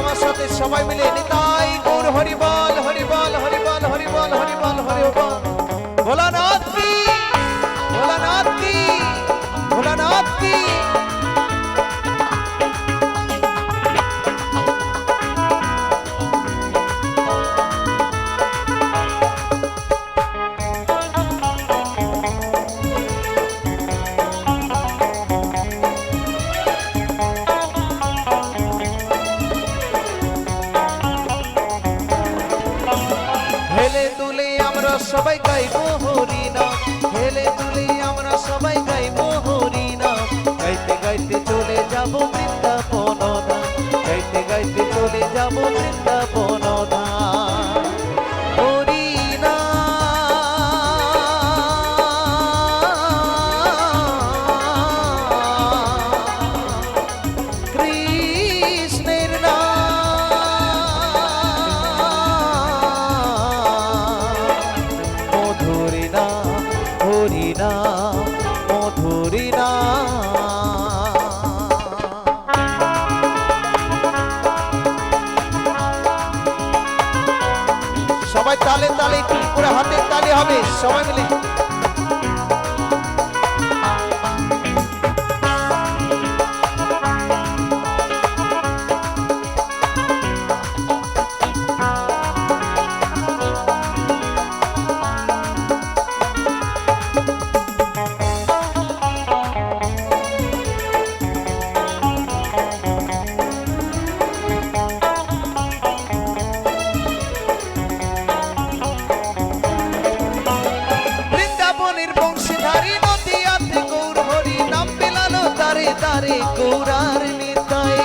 আমার সাথে সবাই মিলে নিতাই হেলে তুলে আমরা সবাই গাইবো হরিনা হেলে তুলে সবাই মিলে তারে গৌরার নিতাই।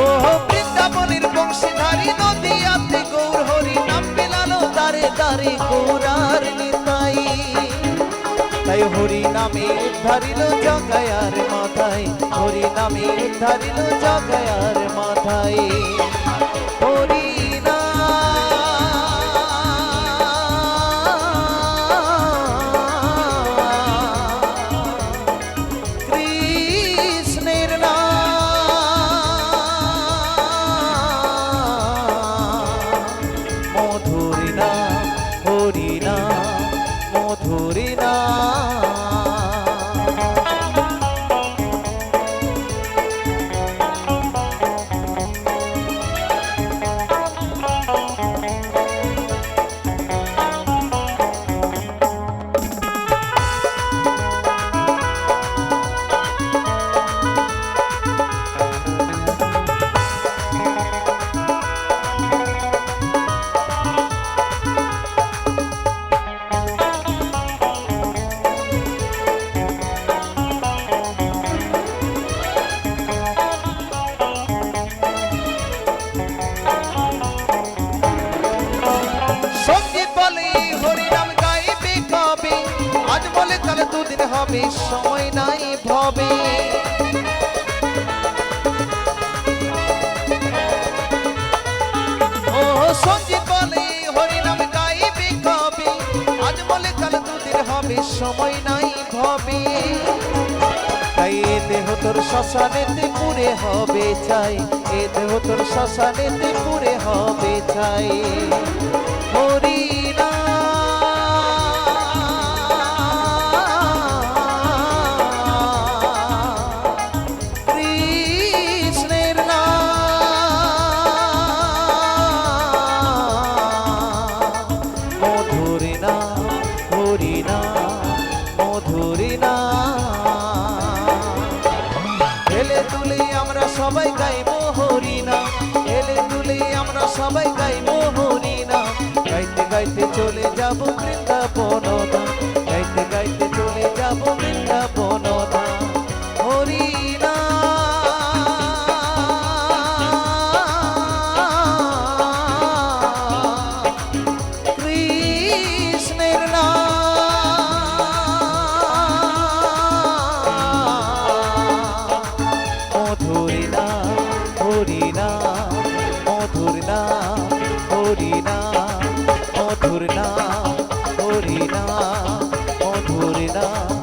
ও বৃন্দাবনের বংশীধারী নদী আছে গৌর হরি নাম পেলালো তারে তারে গৌরার নিতাই। তাই হরি নামে উদ্ধারিল জগায়ার মাথায়, হরি নামে উদ্ধারিল জগায়ার মাথায়। মধুরী দুদিন নাই ভবে। ও সংগীত বলে, হরিনাম গাইবে কবে? আজ বলে কাল দুদিন হবে, সময় নাই ভবে। তাই এ দেহ তোর শ্মশানেতে পুরে হবে চাই, এ দেহ তোর শ্মশানেতে পুরে হবে চাই। সবাই গাইবো হরি নাম গাইতে গাইতে চলে যাব বৃন্দাবন। গাইতে গাইতে চলে যাব বৃন্দাবন। হরি মধুর নাম হরি নাম মধুর নাম হরি নাম মধুর নাম